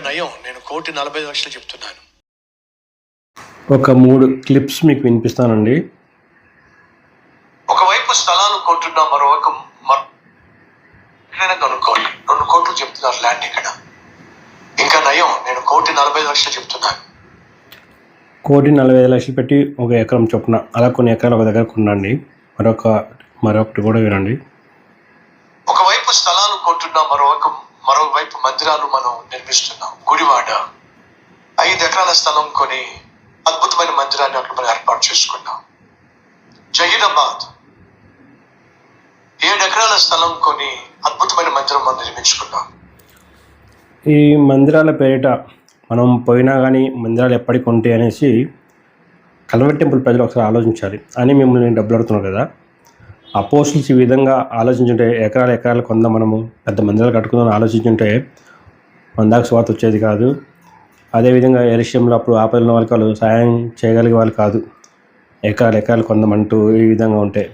నయం. నేను కోటి నలభై లక్షలు చెప్తున్నాను. ఒక మూడు క్లిప్స్ మీకు వినిపిస్తానండి. ఒకవైపు స్థలాలు కొంటున్నా మరోవైపు మరో- కొనుక్కోండి రెండు కోట్లు చెప్తున్నారు ల్యాండ్ ఇక్కడ. ఇంకా నయం. నేను కోటి నలభై లక్షలు చెప్తున్నాను. కోటి నలభై ఐదు లక్షలు పెట్టి ఒక ఎకరం చొప్పున అలా కొన్ని ఎకరాలు ఒక దగ్గర కొనండి. మరొక మరొకటి కూడా వినండి. ఒకవైపు స్థలాలు కొంటున్నా మరోవైపు మరోవైపు మందిరాలు మనం నిర్మిస్తున్నాం. గుడివాడ. ఐదు ఎకరాల స్థలం కొని అద్భుతమైన మందిరాన్ని అక్కడ మనం ఏర్పాటు చేసుకున్నాం. జహీరాబాద్. ఏడు ఎకరాల స్థలం కొని అద్భుతమైన మందిరం మనం నిర్మించుకున్నాం. ఈ మందిరాల పేరిట మనం పోయినా కానీ మందిరాలు ఎప్పటికి ఉంటాయి అనేసి కల్వర్ టెంపుల్ ప్రజలు ఒకసారి ఆలోచించాలి. అని మిమ్మల్ని నేను డబ్బులు అడుగుతున్నాను కదా. ఆ పోస్టులు ఈ విధంగా ఆలోచించుంటే ఎకరాలు ఎకరాలు కొందాం మనము పెద్ద మందిరాలు కట్టుకుందామని ఆలోచించుంటే మన దాకా స్వార్థ వచ్చేది కాదు. అదేవిధంగా ఏ విషయంలో అప్పుడు ఆపదల వాళ్ళకి వాళ్ళు సహాయం చేయగలిగే వాళ్ళు కాదు. ఎకరాలు ఎకరాలు కొందమంటూ ఈ విధంగా ఉంటే.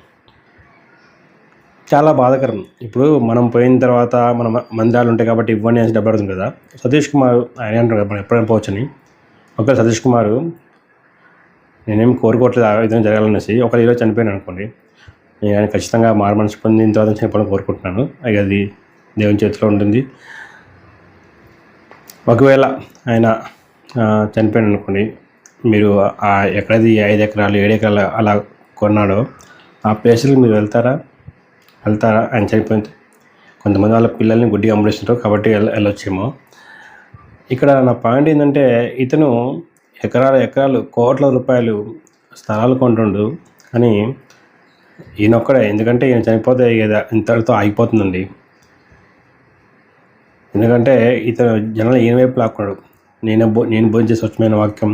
చాలా బాధాకరం. ఇప్పుడు మనం పోయిన తర్వాత మన మందిరాలు ఉంటాయి కాబట్టి ఇవ్వండి అని డబ్బు అడుగుతుంది కదా. సతీష్ కుమార్ ఆయన అంటారు కదా మనం ఎప్పుడైనా పోవచ్చని ఒకవేళ సతీష్ కుమార్ నేనేం కోరుకోవట్లేదు ఆ విధంగా జరగాలనేసి ఒక ఈరోజు చనిపోయాను అనుకోండి నేను ఖచ్చితంగా మారు మనసు పొందిన తర్వాత చనిపోవడం కోరుకుంటున్నాను. అది దేవుని చేతిలో ఉంటుంది. ఒకవేళ ఆయన ఆ, చనిపోయాడు అనుకోండి మీరు ఎక్కడది ఐదు ఎకరాలు ఏడు ఎకరాలు అలా కొన్నాడో ఆ ప్లేస్కి మీరు వెళ్తారా? వెళ్తారా? ఆయన చనిపోయింది కొంతమంది వాళ్ళ పిల్లల్ని గుడ్డిగా అమ్మడిస్తుంటారు కాబట్టి వెళ్ళ వెళ్ళొచ్చేమో. ఇక్కడ నా పాయింట్ ఏంటంటే ఇతను ఎకరాలు ఎకరాలు కోట్ల రూపాయలు స్థలాలు కొంటుండు అని ఈయనొక్కడే. ఎందుకంటే ఈయన చనిపోతే ఇంతటితో ఆగిపోతుందండి. ఎందుకంటే ఇతను జనాలు ఈయన వైపు లాక్కున్నాడు. నేను బో నేను భోజనం స్వచ్ఛమైన వాక్యం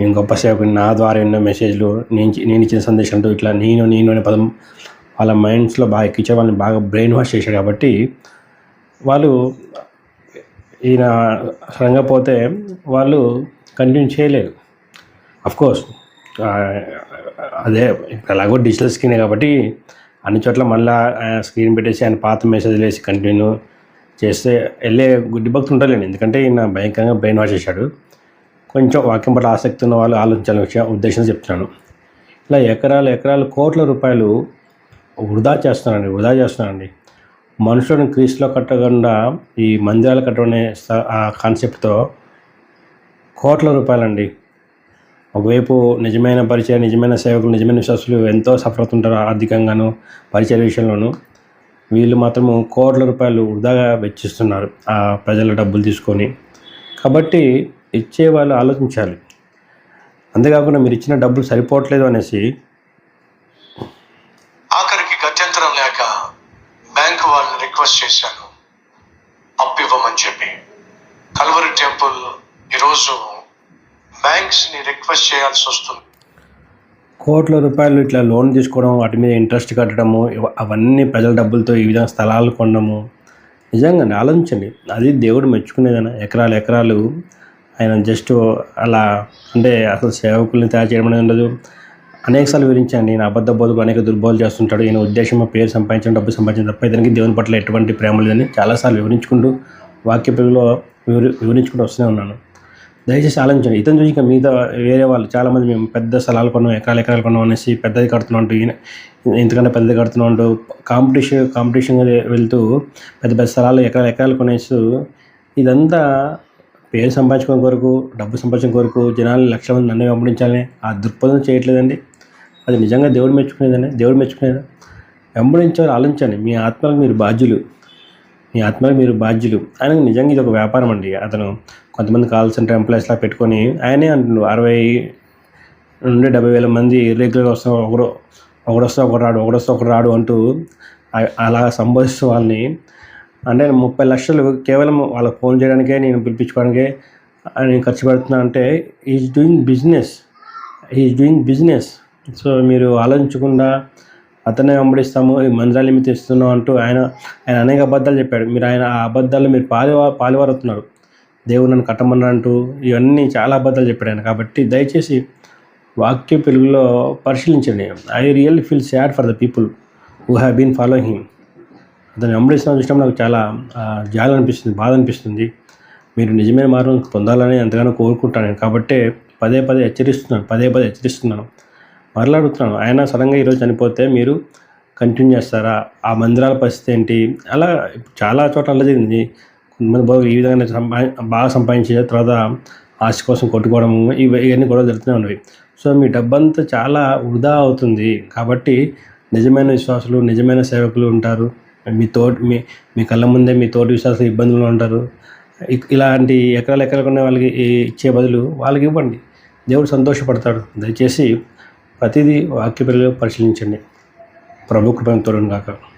నేను గొప్ప సేవకుని నా ద్వారా ఎన్నో మెసేజ్లు నేను నేను ఇచ్చిన సందేశం ఇట్లా నేను నేను అనే పదం వాళ్ళ మైండ్స్లో బాగా ఎక్కించే వాళ్ళని బాగా బ్రెయిన్ వాష్ చేశాడు కాబట్టి వాళ్ళు ఈయన సడన్గా పోతే వాళ్ళు కంటిన్యూ చేయలేరు కోర్స్ అదే ఎలాగో డిజిటల్ స్క్రీనే కాబట్టి అన్ని చోట్ల మళ్ళీ స్క్రీన్ పెట్టేసి ఆయన పాత మెసేజ్లు వేసి కంటిన్యూ చేస్తే వెళ్ళే గుడ్డి భక్తులు ఉంటారులేండి ఎందుకంటే ఈయన భయంకరంగా బ్రెయిన్ వాష్ చేశాడు. కొంచెం వాక్యం పట్ల ఆసక్తి ఉన్న వాళ్ళు ఆలోచించాలని విషయం ఉద్దేశం చెప్తున్నాను. ఇలా ఎకరాలు ఎకరాలు కోట్ల రూపాయలు వృధా చేస్తున్నానండి వృధా చేస్తున్నానండి మనుషులను క్రీస్తులో కట్టకుండా ఈ మందిరాలు కట్టనే ఆ కాన్సెప్ట్తో కోట్ల రూపాయలండి. ఒకవైపు నిజమైన పరిచయం నిజమైన సేవకులు నిజమైన విశ్వాసులు ఎంతో సఫలత ఉంటారు ఆర్థికంగాను పరిచయ విషయంలోనూ. వీళ్ళు మాత్రము కోట్ల రూపాయలు వృధాగా వెచ్చిస్తున్నారు ఆ ప్రజల డబ్బులు తీసుకొని. కాబట్టి ఇచ్చే వాళ్ళు ఆలోచించాలి. అంతేకాకుండా మీరు ఇచ్చిన డబ్బులు సరిపోవట్లేదు అనేసి ఆఖరికి గత్యంతరం లేక బ్యాంక్ వాళ్ళని రిక్వెస్ట్ చేశాను. అప్పు ఇవ్వమని చెప్పి. కల్వరి టెంపుల్ ఈరోజు బ్యాంక్స్ని రిక్వెస్ట్ చేయాల్సి వస్తుంది. కోట్ల రూపాయలు ఇట్లా లోన్ తీసుకోవడం వాటి మీద ఇంట్రెస్ట్ కట్టడము అవన్నీ ప్రజల డబ్బులతో ఈ విధంగా స్థలాలు కొనడము. నిజంగా ఆలోచించండి. అది దేవుడు మెచ్చుకునేదన ఎకరాలు ఎకరాలు ఆయన జస్ట్ అలా అంటే అసలు సేవకుల్ని తయారు చేయడం అనేది ఉండదు. అనేకసార్లు వివరించాను నేను అబద్ధ బోధకులు అనేక దుర్బోధలు చేస్తుంటాడు. ఈయన ఉద్దేశం పేరు సంపాదించడం డబ్బు సంపాదించడం తప్ప ఇతనికి దేవుని పట్ల ఎటువంటి ప్రేమ లేదని చాలాసార్లు వివరించుకుంటూ వాక్య పిల్లలో వివరి వివరించుకుంటూ వస్తూనే ఉన్నాను. దయచేసి ఆలోచించండి. ఇతను చూసి ఇంకా మిగతా వేరే వాళ్ళు చాలామంది మేము పెద్ద స్థలాలు కొన్నాం ఎకరాలు ఎకరాలు కొన్నాం అనేసి పెద్దది కడుతున్నాం అంటూ పెద్దది కడుతున్నాం అంటూ కాంపిటీషన్ కాంపిటీషన్గా వెళ్తూ పెద్ద పెద్ద స్థలాలు ఎకరాలు ఎకరాలు కొనేస్తూ ఇదంతా పేరు సంపాదించుకోవడం కొరకు డబ్బు సంపాదించడం కొరకు జనాలు లక్ష మంది నన్ను వెంబడించాలని ఆ దృక్పథం చేయట్లేదండి. అది నిజంగా దేవుడు మెచ్చుకునేదండి దేవుడు మెచ్చుకునేదా. వెంబడించారు ఆలోచించండి. మీ ఆత్మలకు మీరు బాధ్యులు. మీ ఆత్మలకు మీరు బాధ్యులు. ఆయనకు నిజంగా ఇది ఒక వ్యాపారం అండి. అతను కొంతమంది కాల్ సెంటర్ ఎంప్లాయీస్లా పెట్టుకొని ఆయనే అంటున్నాడు అరవై నుండి డెబ్బై వేల మంది రెగ్యులర్గా వస్తాం ఒకడు ఒకడు వస్తే ఒకడు రాడు ఒకడు వస్తే ఒకడు రాడు అంటూ అలా సంబోధిస్తూ వాళ్ళని. అంటే ముప్పై లక్షలు కేవలం వాళ్ళకి ఫోన్ చేయడానికే నేను పిలిపించుకోవడానికే నేను ఖర్చు పెడుతున్నా అంటే ease doing business ease doing business so మీరు ఆలోచించకుండా అతనే వెంబడిస్తాము ఈ మందిరాలు ఏమి తెస్తున్నాం అంటూ ఆయన ఆయన అనేక అబద్ధాలు చెప్పాడు. మీరు ఆయన ఆ అబద్ధాలు మీరు పాలి పాలివారుతున్నారు దేవుడు నన్ను కట్టమన్నంటూ ఇవన్నీ చాలా అబద్ధాలు చెప్పాడు ఆయన. కాబట్టి దయచేసి వాక్య పెరుగులో పరిశీలించండి. I really feel sad for the people who have been following him అతను వెంబడిస్తున్న చూసినప్పుడు నాకు చాలా జాలి అనిపిస్తుంది బాధ అనిపిస్తుంది. మీరు నిజమైన మార్గం పొందాలని ఎంతగానో కోరుకుంటాను కాబట్టే పదే పదే హెచ్చరిస్తున్నాను పదే పదే హెచ్చరిస్తున్నాను. మరలా అడుగుతున్నాను ఆయన సడన్గా ఈరోజు చనిపోతే మీరు కంటిన్యూ చేస్తారా? ఆ మందిరాల పరిస్థితి ఏంటి? అలా చాలా చోట్ల అలా జరిగింది. కొంతమంది బాగా ఈ విధంగా సంపా బాగా సంపాదించిన తర్వాత ఆశ కోసం కొట్టుకోవడము ఇవి ఇవన్నీ కూడా జరుగుతూనే ఉన్నవి. సో మీ డబ్బంతా చాలా వృధా అవుతుంది. కాబట్టి నిజమైన విశ్వాసులు నిజమైన సేవకులు ఉంటారు. మీ తోటి మీ మీ కళ్ళ ముందే మీ తోటి విశ్వాసులు ఇబ్బందులు ఉంటారు. ఇ- ఇలాంటి ఎకరాలు ఎకరాలు ఉన్న వాళ్ళకి ఇచ్చే బదులు వాళ్ళకి ఇవ్వండి. దేవుడు సంతోషపడతాడు. దయచేసి ప్రతిదీ వాక్య పరిశీలించండి. ప్రభు కృపను తోడుగాక. కాక